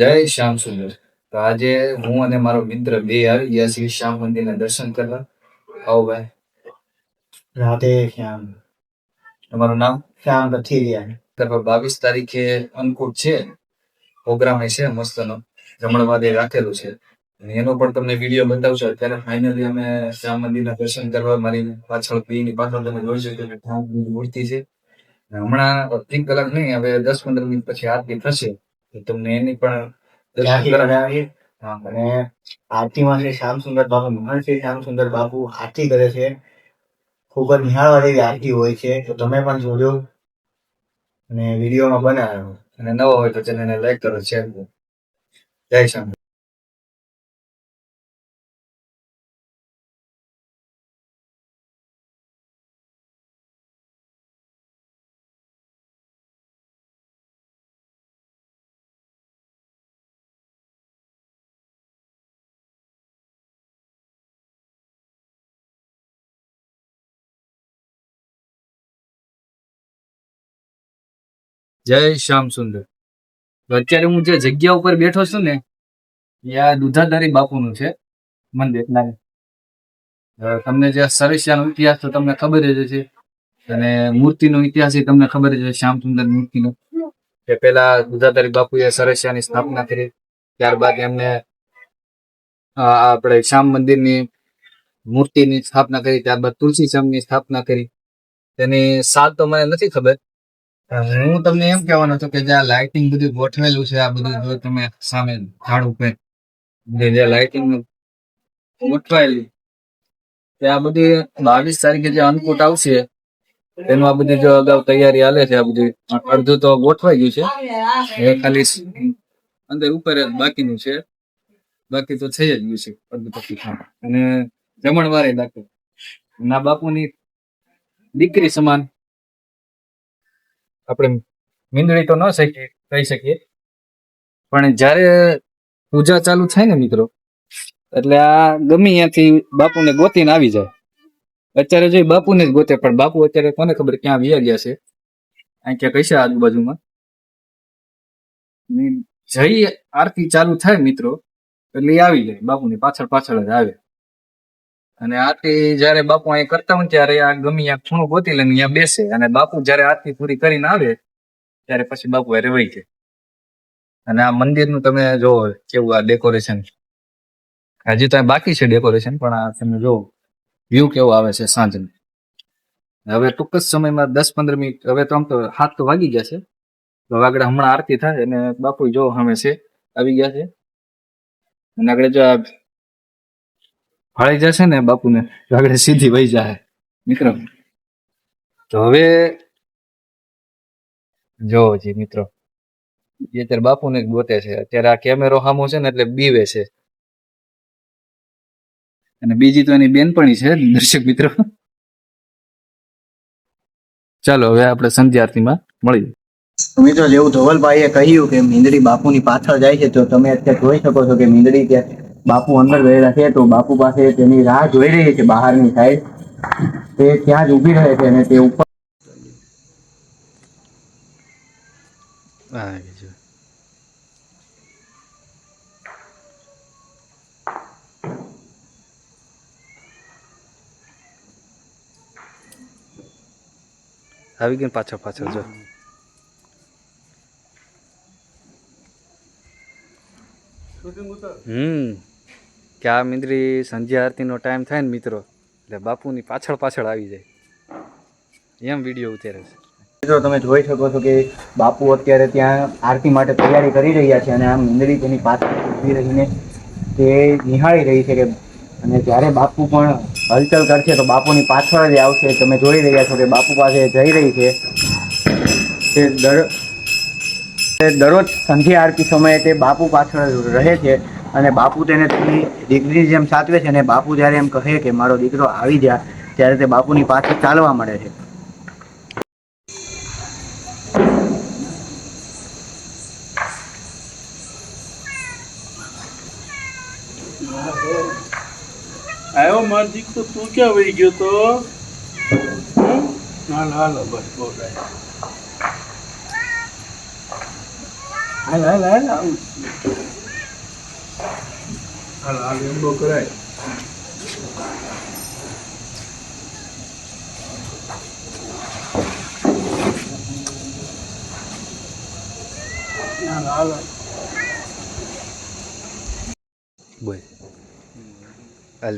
જય શ્યામ સુંદર. તો આજે હું અને મારો મિત્ર બે આવી ગયા છીએ શ્યામ મંદિરના દર્શન કરવા. આવો ભાઈ. રાધે શ્યામ. તમારું નામ? શ્યામ કથિરિયા. બાવીસ તારીખે અન્નકૂટ છે. પ્રોગ્રામ છે મસ્તનો. જમણવાદે રાખેલું છે. એનો પણ તમને વીડિયો બતાવશો. અત્યારે ફાઇનલી અમે શ્યામ મંદિરના દર્શન કરવા મારી પાછળ પીની પાછળ તમે જોઈ શકો છો મૂર્તિ છે. હમણાં એક કલાક નહીં હવે દસ પંદર મિનિટ પછી આરતી થશે. તમને એની પણ અને આરતીમાં શ્રી શ્યામ સુંદર બાપુ મહાન શ્રી શ્યામ સુંદર બાપુ આરતી કરે છે. ખૂબ જ નિહાળવા જેવી આરતી હોય છે તો તમે પણ જોજો. અને વિડીયોમાં બનાવ્યો અને નવો હોય તો ચેનલને લાઈક કરો શેર કરો. જય શ્યામ. જય શ્યામ સુંદર. તો અત્યારે હું જે જગ્યા ઉપર બેઠો છું ને, એ આ દુધાધારી બાપુનું છે મંદિર. તમને જે સરસિયાનો ઇતિહાસ તો તમને ખબર જ છે અને મૂર્તિનો ઇતિહાસ એ તમને ખબર જ છે શ્યામ સુંદર મૂર્તિનો. કે પેલા દુધાધારી બાપુએ સરસિયાની સ્થાપના કરી, ત્યારબાદ એમને આપણે શ્યામ મંદિરની મૂર્તિની સ્થાપના કરી, ત્યારબાદ તુલસી શ્યામની સ્થાપના કરી. તેની સાલ તો મને નથી ખબર હું તમને એમ કહેવાનો હતો કે જે આ લાઇટિંગ બધું ગોઠવેલું છે, આ બધું જો તમે સામે ઝાડ ઉપર જે લાઇટિંગ ગોઠવાયેલી તે આ બધી બાવીસ તારીખે જે અન્નકૂટ આવશે, તેનું આ બધી જો અગાઉ તૈયારી હાલે છે, આ બધી અડધું તો ગોઠવાઈ ગયું છે. એ ખાલી અંદર ઉપર જ બાકીનું છે. બાકી તો થઈ જ ગયું છે, અડધું પછી અને જમણવારે દાખલ. ના બાપુની દીકરી સમાન આપણે મીંદડી તો ન શકીએ કહી શકીએ. પણ જ્યારે પૂજા ચાલુ થાય ને મિત્રો, એટલે આ ગમે ત્યાંથી બાપુને ગોતીને આવી જાય. અત્યારે જો બાપુને જ ગોતે, પણ બાપુ અત્યારે કોને ખબર ક્યાં વ્યા ગયા છે? અહીં ક્યાં કઈ છે આજુબાજુમાં? જઈ આરતી ચાલુ થાય મિત્રો, એટલે આવી જાય, બાપુની પાછળ પાછળ જ આવે. અને આરતી જયારે બાપુ અહીંયા કરતા હોય ત્યારે આ ગમી આ ખૂણો ગોતી લઈને અહીંયા બેસે. અને બાપુ જયારે આરતી પૂરી કરીને આવે, ત્યારે પછી બાપુ હારે વહી જાય. અને આ મંદિરનું તમે જો કેવું આ ડેકોરેશન હજી તો અહીં બાકી છે ડેકોરેશન પણ આ તમે જો વ્યૂ કેવો આવે છે સાંજનો. હવે ટૂંક જ સમયમાં દસ પંદર મિનિટ, હવે તો આમ તો હાથ તો વાગી ગયા છે. તો આગળ હમણાં આરતી થાય અને બાપુ જો હમે છે, આવી ગયા છે. અને આગળ જો આ ફાળી જશે ને બાપુને આગળ સીધી વહી જાય મિત્રો. તો હવે, જો જી મિત્રો. એ અત્યારે બાપુને ગોતે છે. અત્યારે આ કેમેરો સામો છે ને એટલે બીવે છે. અને બીજી તો એની બેનપણી છે, દર્શક મિત્રો. ચાલો, હવે આપણે સંધ્યા આરતીમાં મળીએ. મિત્રો, જેવું ધોવલભાઈએ કહ્યું કે મીંદડી બાપુની પાછળ જાય છે, તો તમે અત્યારે જોઈ શકો છો કે મીંદડી ત્યાં બાપુ અંદર ગયેલા છે તો બાપુ પાસે તેની રાહ જોઈ રહી છે બહારની સાઈડ તે ત્યાં જ ઊભી રહે છે અને તે ઉપર આવી ગઈ પાછળ પાછળ જો. હમ. કે આ મિંદરી સંધ્યા આરતીનો ટાઈમ થાય ને મિત્રો, એટલે બાપુની પાછળ પાછળ આવી જાય. એમ વીડિયો ઉતારે છે. મિત્રો, તમે જોઈ શકો છો કે બાપુ અત્યારે ત્યાં આરતી માટે તૈયારી કરી રહ્યા છે અને આ મીંદડી તેની પાછળ ઊભી રહીને તે નિહાળી રહી છે કે અને જ્યારે બાપુ પણ હલચલ કરશે તો બાપુની પાછળ જ આવશે. તમે જોઈ રહ્યા છો કે બાપુ પાસે જઈ રહી છે. તે દર દરરોજ સંધ્યા આરતી સમયે તે બાપુ પાછળ રહે છે. અને બાપુ તેને તેની દીકરી જેમ સાચવે છે અને બાપુ જ્યારે એમ કહે કે મારો દીકરો આવી જા ત્યારે તે બાપુની પાછળ ચાલવા મળે છે. આવ્યો માર દીકરો તું ક્યાં વહી ગયો તો? હાલ હાલ બસ, બહુ હાલ હાલ હાલ હાલ એમ કરાય.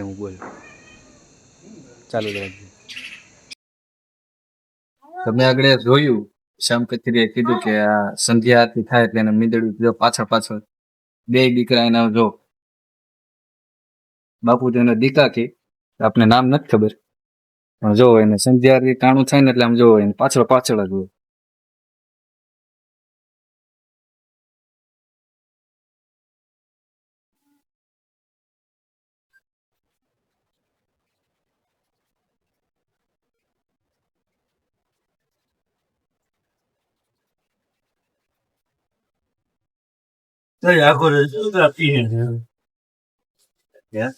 હું બોલ. ચાલુ તમે આગળ જોયું શ્યામ કચેરીએ કીધું કે આ સંધ્યા થાય એટલે એને મીંદડું જો પાછળ પાછળ બે દીકરા એના જો બાપુ તો દીકા કે આપને નામ નથી ખબર. પણ જો એને સંધ્યા આરતી ટાણું થાય ને એટલે આમ જો એને પાછળ પાછળ જ હોય. આખો આપી કેમ